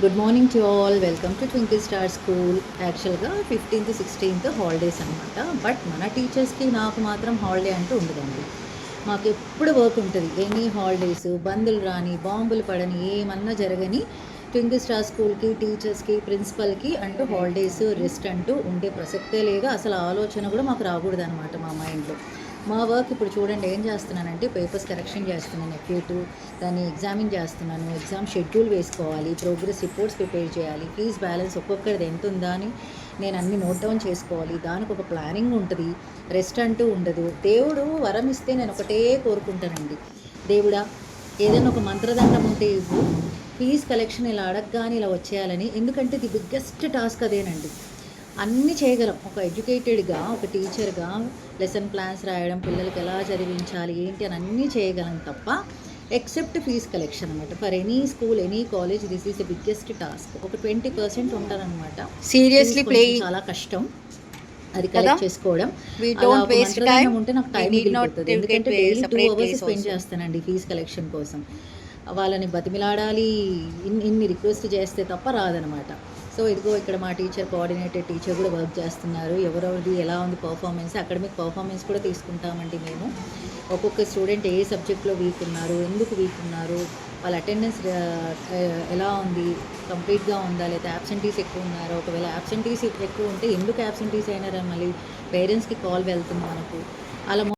Good morning to all welcome to twinkle star school యాక్చువల్గా fifteenth sixteenth holidays అనమాట but మన టీచర్స్కి నాకు మాత్రం హాలిడే అంటూ ఉండదండి. మాకు ఎప్పుడు వర్క్ ఉంటుంది. ఎనీ హాలిడేస్ బందులు రాని బాంబులు పడని ఏమన్నా జరగని ట్వింకిల్ స్టార్ స్కూల్కి టీచర్స్కి ప్రిన్సిపల్కి అంటూ హాలిడేస్ రెస్ట్ అంటూ ఉండే ప్రసక్తే లేదు. అసలు ఆలోచన కూడా మాకు రాకూడదు అనమాట మా మైండ్లో మా వర్క్ ఇప్పుడు చూడండి ఏం చేస్తున్నానంటే పేపర్స్ కరెక్షన్ చేస్తున్నాను ఎఫ్ఏ టూ దాన్ని ఎగ్జామిన్ చేస్తున్నాను ఎగ్జామ్ షెడ్యూల్ వేసుకోవాలి ప్రోగ్రెస్ రిపోర్ట్స్ ప్రిపేర్ చేయాలి ఫీజ్ బ్యాలెన్స్ ఒక్కొక్కరిది ఎంత ఉందా అని నేను అన్ని నోట్ డౌన్ చేసుకోవాలి. దానికి ఒక ప్లానింగ్ ఉంటుంది రెస్ట్ అంటూ ఉండదు. దేవుడు వరం ఇస్తే నేను ఒకటే కోరుకుంటానండి. దేవుడా ఏదైనా ఒక మంత్రదండం ఉంటే ఇవ్వు ఫీజ్ కలెక్షన్ ఇలా అడగగానే ఇలా వచ్చేయాలని. ఎందుకంటే ది బిగ్గెస్ట్ టాస్క్ అదేనండి. అన్నీ చేయగలం ఒక ఎడ్యుకేటెడ్గా ఒక టీచర్గా లెసన్ ప్లాన్స్ రాయడం పిల్లలకి ఎలా చదివించాలి ఏంటి అని అన్నీ చేయగలం తప్ప ఎక్సెప్ట్ ఫీజ్ కలెక్షన్ అనమాట for any school any college this is the biggest task ఒక ట్వంటీ పర్సెంట్ ఉంటారనమాట Seriously play. చాలా కష్టం అది? కలెక్ట్ చేసుకోవడం. ఉంటే నాకు టైం ఎందుకంటే డైలీ టూ అవర్స్ స్పెండ్. చేస్తానండి ఫీజ్ కలెక్షన్ కోసం వాళ్ళని బతిమిలాడాలి ఇన్ని రిక్వెస్ట్ చేస్తే తప్ప రాదనమాట సో ఇదిగో ఇక్కడ మా టీచర్ కోఆర్డినేటెడ్ టీచర్ కూడా వర్క్ చేస్తున్నారు. ఎవరెవరిది ఎలా ఉంది పర్ఫార్మెన్స్ అకాడమిక్ పర్ఫార్మెన్స్ కూడా తీసుకుంటామండి మేము. ఒక్కొక్క స్టూడెంట్ ఏ సబ్జెక్ట్లో వీక్ ఉన్నారు ఎందుకు వీక్ ఉన్నారు వాళ్ళ అటెండెన్స్ ఎలా ఉంది కంప్లీట్గా ఉందా లేదా యాబ్సెంటీస్ ఎక్కువ ఉన్నారా ఒకవేళ యాబ్సెంటీస్ ఎక్కువ ఉంటే ఎందుకు యాబ్సెంటీస్ అయినారని మళ్ళీ పేరెంట్స్కి కాల్ వెళ్తుంది మనకు. అలా